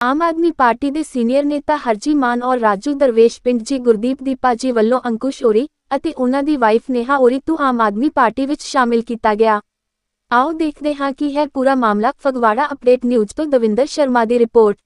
ਆਮ Aadmi party ਦੇ senior ਨੇਤਾ ਹਰਜੀ ਮਾਨ ਔਰ ਰਾਜੂ ਦਰਵੇਸ਼ ਪਿੰਡ ਜੀ ਗੁਰਦੀਪ ਦੀਪਾ ਜੀ ਵੱਲੋਂ ਅੰਕੁਸ਼ ਓਰੀ ਅਤੇ ਉਹਨਾਂ ਦੀ ਵਾਈਫ ਨੇਹਾ ਓਰੀ ਤੋਂ ਆਮ ਆਦਮੀ ਪਾਰਟੀ ਵਿੱਚ ਸ਼ਾਮਿਲ ਕੀਤਾ ਗਿਆ। ਆਓ ਦੇਖਦੇ ਹਾਂ ਕਿ ਹੈ ਪੂਰਾ ਮਾਮਲਾ ਫਗਵਾੜਾ ਅਪਡੇਟ ਨਿਊਜ਼ ਤੋਂ ਦਵਿੰਦਰ ਸ਼ਰਮਾ ਦੀ ਰਿਪੋਰਟ।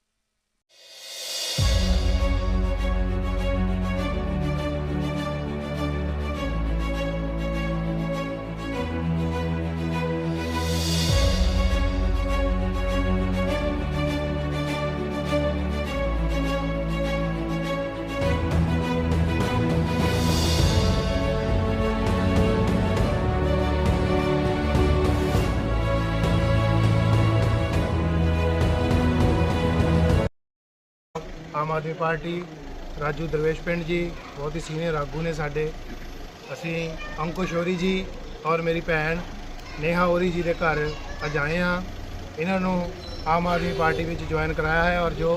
ਆਮ ਆਦਮੀ ਪਾਰਟੀ, ਰਾਜੂ ਦਰਵੇਸ਼ ਪਿੰਡ ਜੀ, ਬਹੁਤ ਹੀ ਸੀਨੀਅਰ ਆਗੂ ਨੇ ਸਾਡੇ। ਅਸੀਂ ਅੰਕੁਸ਼ ਹੋਰੀ ਜੀ ਔਰ ਮੇਰੀ ਭੈਣ ਨੇਹਾ ਹੋਰੀ ਜੀ ਦੇ ਘਰ ਅੱਜ ਆਏ ਹਾਂ। ਇਹਨਾਂ ਨੂੰ ਆਮ ਆਦਮੀ ਪਾਰਟੀ ਵਿੱਚ ਜੁਆਇਨ ਕਰਾਇਆ ਹੈ ਔਰ ਜੋ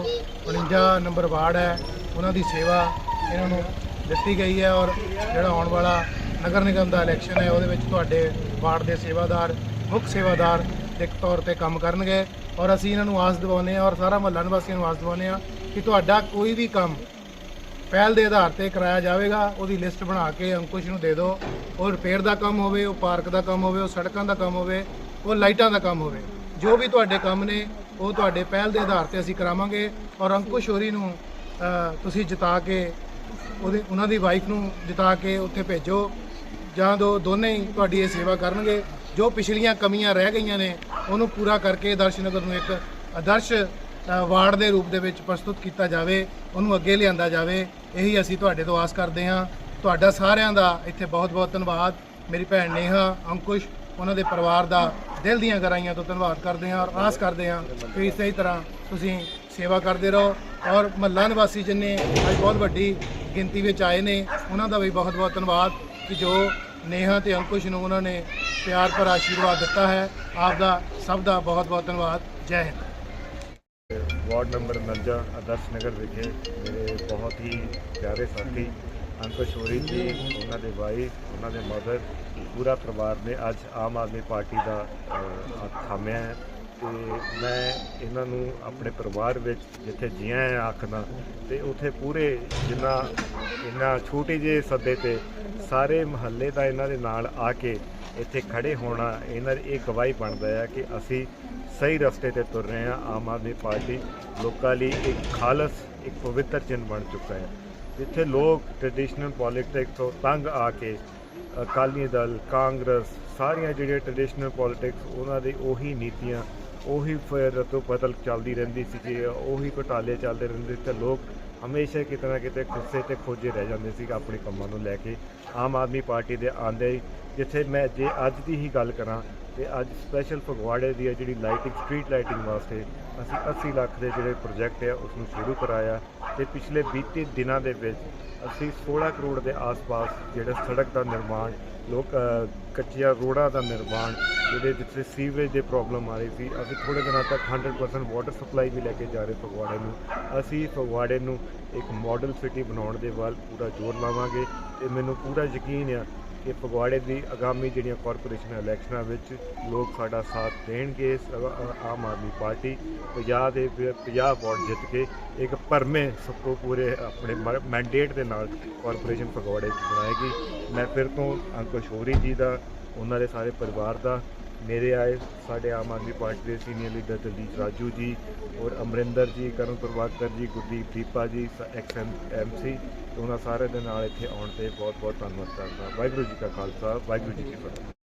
49 ਨੰਬਰ ਵਾਰਡ ਹੈ, ਉਹਨਾਂ ਦੀ ਸੇਵਾ ਇਹਨਾਂ ਨੂੰ ਦਿੱਤੀ ਗਈ ਹੈ ਔਰ ਜਿਹੜਾ ਆਉਣ ਵਾਲਾ ਨਗਰ ਨਿਗਮ ਦਾ ਇਲੈਕਸ਼ਨ ਹੈ, ਉਹਦੇ ਵਿੱਚ ਤੁਹਾਡੇ ਵਾਰਡ ਦੇ ਸੇਵਾਦਾਰ, ਮੁੱਖ ਸੇਵਾਦਾਰ ਇੱਕ ਤੌਰ ਤੇ ਕੰਮ ਕਰਨਗੇ। ਔਰ ਅਸੀਂ ਇਹਨਾਂ ਨੂੰ ਆਸ ਦਿਵਾਉਂਦੇ ਹਾਂ ਔਰ ਸਾਰਾ ਮਹੱਲਾ ਨਿਵਾਸੀਆਂ ਨੂੰ ਆਸ ਦਿਵਾਉਂਦੇ ਹਾਂ ਕਿ ਤੁਹਾਡਾ ਕੋਈ ਵੀ ਕੰਮ ਪਹਿਲ ਦੇ ਆਧਾਰ ਤੇ ਕਰਾਇਆ ਜਾਵੇਗਾ, ਉਹਦੀ ਲਿਸਟ ਬਣਾ ਕੇ ਅੰਕੁਸ਼ ਨੂੰ ਦੇ ਦਿਓ। ਉਹ ਰਿਪੇਅਰ ਦਾ ਕੰਮ ਹੋਵੇ, ਉਹ ਪਾਰਕ ਦਾ ਕੰਮ ਹੋਵੇ, ਉਹ ਸੜਕਾਂ ਦਾ ਕੰਮ ਹੋਵੇ, ਉਹ ਲਾਈਟਾਂ ਦਾ ਕੰਮ ਹੋਵੇ। ਜੋ ਵੀ ਤੁਹਾਡੇ ਕੰਮ ਨੇ, ਉਹ ਤੁਹਾਡੇ ਪਹਿਲ ਦੇ ਆਧਾਰ ਤੇ ਅਸੀਂ ਕਰਾਵਾਂਗੇ ਔਰ ਅੰਕੁਸ਼ ਹੋਰੀ ਨੂੰ ਤੁਸੀਂ ਜਿਤਾ ਕੇ ਉਹਦੇ, ਉਹਨਾਂ ਦੀ ਵਾਈਫ ਨੂੰ ਜਿਤਾ ਕੇ ਉੱਥੇ ਭੇਜੋ। ਜਾਂ ਦੋ, ਦੋਨੇ ਹੀ ਤੁਹਾਡੀ ਇਹ ਸੇਵਾ ਕਰਨਗੇ। ਜੋ ਪਿਛਲੀਆਂ ਕਮੀਆਂ ਰਹਿ ਗਈਆਂ ਨੇ, ਉਹਨੂੰ ਪੂਰਾ ਕਰਕੇ ਦਰਸ਼ਨਗਰ ਨੂੰ ਇੱਕ ਆਦਰਸ਼ ਵਾਰਡ ਦੇ ਰੂਪ ਦੇ ਵਿੱਚ ਪ੍ਰਸਤੁਤ ਕੀਤਾ ਜਾਵੇ, ਉਹਨੂੰ ਅੱਗੇ ਲਿਆਂਦਾ ਜਾਵੇ, ਇਹੀ ਅਸੀਂ ਤੁਹਾਡੇ ਤੋਂ ਆਸ ਕਰਦੇ ਹਾਂ। ਤੁਹਾਡਾ ਸਾਰਿਆਂ ਦਾ ਇੱਥੇ ਬਹੁਤ-ਬਹੁਤ ਧੰਨਵਾਦ। ਮੇਰੀ ਭੈਣ ਨੇਹਾ, ਅੰਕੁਸ਼, ਉਹਨਾਂ ਦੇ ਪਰਿਵਾਰ ਦਾ ਦਿਲ ਦੀਆਂ ਗਹਿਰਾਈਆਂ ਤੋਂ ਧੰਨਵਾਦ ਕਰਦੇ ਹਾਂ ਔਰ ਆਸ ਕਰਦੇ ਹਾਂ ਕਿ ਇਸੇ ਤਰ੍ਹਾਂ ਤੁਸੀਂ ਸੇਵਾ ਕਰਦੇ ਰਹੋ। ਔਰ ਮਹੱਲਾ ਨਿਵਾਸੀ ਜਿੰਨੇ ਅੱਜ ਬਹੁਤ ਵੱਡੀ ਗਿਣਤੀ ਵਿੱਚ ਆਏ ਨੇ, ਉਹਨਾਂ ਦਾ ਵੀ ਬਹੁਤ-ਬਹੁਤ ਧੰਨਵਾਦ ਕਿ ਜੋ ਨੇਹਾ ਤੇ ਅੰਕੁਸ਼ ਨੂੰ ਉਹਨਾਂ ਨੇ ਪਿਆਰ ਭਰਾ ਆਸ਼ੀਰਵਾਦ ਦਿੱਤਾ ਹੈ। ਆਪ ਦਾ, ਸਭ ਦਾ ਬਹੁਤ-ਬਹੁਤ ਧੰਨਵਾਦ। ਜੈ ਹਿੰਦ। ਵਾਰਡ ਨੰਬਰ 49 ਆਦਰਸ਼ ਨਗਰ ਵਿਖੇ ਮੇਰੇ ਬਹੁਤ ਹੀ ਪਿਆਰੇ ਸਾਥੀ ਅੰਕੁਸ਼ ਹੋਰੀ ਜੀ, ਉਹਨਾਂ ਦੇ ਭਾਈ ਉਹਨਾਂ ਦੇ ਮਦਰ, ਪੂਰਾ ਪਰਿਵਾਰ ਨੇ ਅੱਜ ਆਮ ਆਦਮੀ ਪਾਰਟੀ ਦਾ ਹੱਥ ਥਾਮਿਆ ਹੈ ਤੇ ਮੈਂ ਇਹਨਾਂ ਨੂੰ ਆਪਣੇ ਪਰਿਵਾਰ ਵਿੱਚ ਜਿੱਥੇ ਜੀਆਂ ਆਖਦਾ ਤੇ ਉੱਥੇ ਪੂਰੇ ਜਿੰਨਾ ਇਹਨਾਂ ਛੋਟੇ ਜਿਹੇ ਸੱਦੇ ਤੇ ਸਾਰੇ ਮਹੱਲੇ ਦਾ ਇਹਨਾਂ ਦੇ ਨਾਲ ਆ ਕੇ ਇੱਥੇ ਖੜੇ ਹੋਣਾ, ਇਹਨਾਂ ਦੀ ਇਹ ਗਵਾਹੀ ਬਣਦਾ ਹੈ ਕਿ ਅਸੀਂ ਸਹੀ ਰਸਤੇ ਤੇ ਤੁਰ ਰਹੇ ਹਾਂ। ਆਮ ਆਦਮੀ ਪਾਰਟੀ ਲੋਕਾਂ ਲਈ ਇੱਕ ਖਾਲਸ, ਇੱਕ ਪਵਿੱਤਰ ਚਿੰਨ੍ਹ ਬਣ ਚੁੱਕਾ ਹੈ। ਜਿੱਥੇ ਲੋਕ ਟ੍ਰੈਡੀਸ਼ਨਲ ਪੋਲਿਟਿਕਸ ਤੋਂ ਤੰਗ ਆ ਕੇ ਅਕਾਲੀ ਦਲ, ਕਾਂਗਰਸ, ਸਾਰੀਆਂ ਜਿਹੜੀਆਂ ਟ੍ਰੈਡੀਸ਼ਨਲ ਪੋਲਿਟਿਕਸ ਉਹਨਾਂ ਦੀ ਉਹੀ ਨੀਤੀਆਂ, ਉਹੀ ਫਿਰ ਤੋਂ ਬਦਲ ਚੱਲਦੀ ਰਹਿੰਦੀ ਸੀ ਕਿ ਉਹੀ ਘੁਟਾਲੇ ਚੱਲਦੇ ਰਹਿੰਦੇ ਤੇ ਲੋਕ ਹਮੇਸ਼ਾ ਕਿਤੇ ਨਾ ਕਿਤੇ ਗੁੱਸੇ ਤੇ ਖੋਜੇ ਰਹਿ ਜਾਂਦੇ ਸੀ ਆਪਣੇ ਕੰਮਾਂ ਨੂੰ ਲੈ ਕੇ। ਆਮ ਆਦਮੀ ਪਾਰਟੀ ਦੇ ਆਂਦੇ ਹੀ ਜਿੱਥੇ ਮੈਂ ਜੇ ਅੱਜ ਦੀ ਹੀ ਗੱਲ ਕਰਾਂ ਤੇ ਅੱਜ ਸਪੈਸ਼ਲ ਫਗਵਾੜੇ ਦੀ ਹੈ ਜਿਹੜੀ ਲਾਈਟਿੰਗ ਸਟਰੀਟ ਲਾਈਟਿੰਗ ਵਾਸਤੇ ਅਸੀਂ 80 ਲੱਖ ਦੇ ਜਿਹੜੇ ਪ੍ਰੋਜੈਕਟ ਹੈ ਉਸ ਨੂੰ ਸ਼ੁਰੂ ਕਰਾਇਆ ਤੇ ਪਿਛਲੇ ਬੀਤੇ ਦਿਨਾਂ ਦੇ ਵਿੱਚ ਅਸੀਂ 16 ਕਰੋੜ ਦੇ ਆਸ-ਪਾਸ ਜਿਹੜਾ ਸੜਕ ਦਾ ਨਿਰਮਾਣ, ਲੋਕ ਕੱਚੀਆਂ ਰੋਡਾਂ ਦਾ ਨਿਰਮਾਣ ਜਿਹੜੇ ਜਿੱਥੇ ਸੀਵੇਜ ਦੇ ਪ੍ਰੋਬਲਮ ਆ ਰਹੀ ਸੀ, ਅਸੀਂ ਥੋੜੇ ਦਿਨਾਂ ਤੱਕ 100% ਵਾਟਰ ਸਪਲਾਈ ਵੀ ਲੈ ਕੇ ਜਾ ਰਹੇ ਫਗਵਾੜੇ ਨੂੰ। ਅਸੀਂ ਫਗਵਾੜੇ ਨੂੰ ਇੱਕ ਮਾਡਲ ਸਿਟੀ ਬਣਾਉਣ ਦੇ ਵੱਲ ਪੂਰਾ ਜ਼ੋਰ ਲਾਵਾਂਗੇ ਤੇ ਮੈਨੂੰ ਪੂਰਾ ਯਕੀਨ ਆ ਕਿ ਫਗਵਾੜੇ ਦੀ ਆਗਾਮੀ ਜਿਹੜੀਆਂ ਕਾਰਪੋਰੇਸ਼ਨ ਇਲੈਕਸ਼ਨਾਂ ਵਿੱਚ ਲੋਕ ਸਾਡਾ ਸਾਥ ਦੇਣਗੇ ਆਮ ਆਦਮੀ ਪਾਰਟੀ 50 ਦੇ 50 ਵੋਟ ਜਿੱਤ ਕੇ ਇੱਕ ਭਰਮੇ ਸਭ ਤੋਂ ਪੂਰੇ ਆਪਣੇ ਮੈਂਡੇਟ ਦੇ ਨਾਲ ਕਾਰਪੋਰੇਸ਼ਨ ਫਗਵਾੜੇ ਬਣਾਏਗੀ। ਮੈਂ ਫਿਰ ਤੋਂ ਅੰਕੁਸ਼ ਹੋਰੀ ਜੀ ਦਾ, ਉਹਨਾਂ ਦੇ ਸਾਰੇ ਪਰਿਵਾਰ ਦਾ ਮੇਰੇ ਆਏ ਸਾਡੇ ਆਮ ਆਦਮੀ ਪਾਰਟੀ ਦੇ ਸੀਨੀਅਰ ਲੀਡਰ ਦਲਜੀਤ ਰਾਜੂ ਜੀ ਔਰ ਅਮਰਿੰਦਰ ਜੀ, ਕਰਨ ਪ੍ਰਭਾਕਰ ਜੀ, ਗੁਰਦੀਪ ਦੀਪਾ ਜੀ ਐਕਸ ਐਮਸੀ ਉਹਨਾਂ ਸਾਰੇ ਦੇ ਨਾਲ ਇੱਥੇ ਆਉਣ ਤੇ ਬਹੁਤ ਬਹੁਤ ਧੰਨਵਾਦ ਕਰਦਾ। ਵਾਹਿਗੁਰੂ ਜੀ ਕਾ ਖਾਲਸਾ, ਵਾਹਿਗੁਰੂ ਜੀ ਕੀ ਫਤਿਹ।